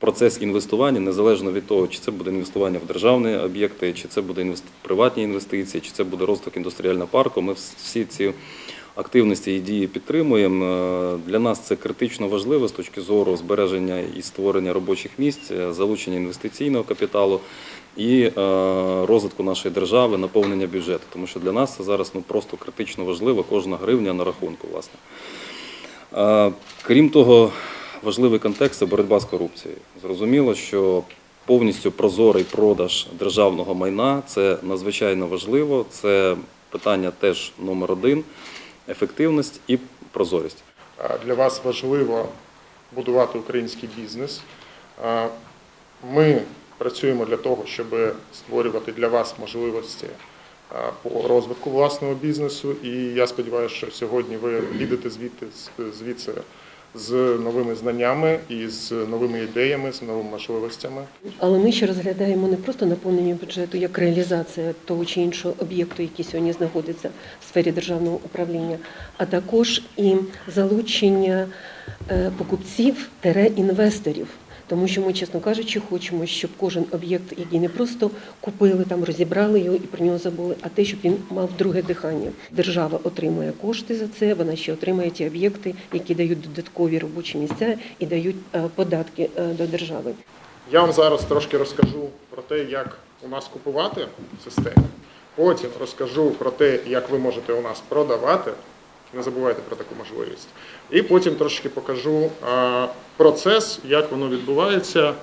Процес інвестування незалежно від того, чи це буде інвестування в державні об'єкти, чи це буде приватні інвестиції, чи це буде розвиток індустріального парку. Ми всі ці активності і дії підтримуємо. Е, Для нас це критично важливо з точки зору збереження і створення робочих місць, е, залучення інвестиційного капіталу і е, розвитку нашої держави, наповнення бюджету. Тому що для нас це зараз ну, просто критично важливо, кожна гривня на рахунку, власне. Крім того, важливий контекст це боротьба з корупцією. Зрозуміло, що повністю прозорий продаж державного майна це надзвичайно важливо. Це питання теж номер один ефективність і прозорість. Для вас важливо будувати український бізнес. Ми працюємо для того, щоб створювати для вас можливості по розвитку власного бізнесу. І я сподіваюся, що сьогодні ви підете звідти звідси з новими знаннями і з новими ідеями, з новими можливостями. Але ми ще розглядаємо не просто наповнення бюджету як реалізація того чи іншого об'єкту, який сьогодні знаходиться в сфері державного управління, а також і залучення е, покупців інвесторів. Тому що ми, чесно кажучи, хочемо, щоб кожен об'єкт, який не просто купили там, розібрали його і про нього забули, а те, щоб він мав друге дихання. Держава отримує кошти за це, вона ще отримує ті об'єкти, які дають додаткові робочі місця і дають е, податки е, до держави. Я вам зараз трошки розкажу про те, як у нас купувати в системі. Потім розкажу про те, як ви можете у нас продавати. Не забувайте про таку можливість. І потім трошки покажу процес, як воно відбувається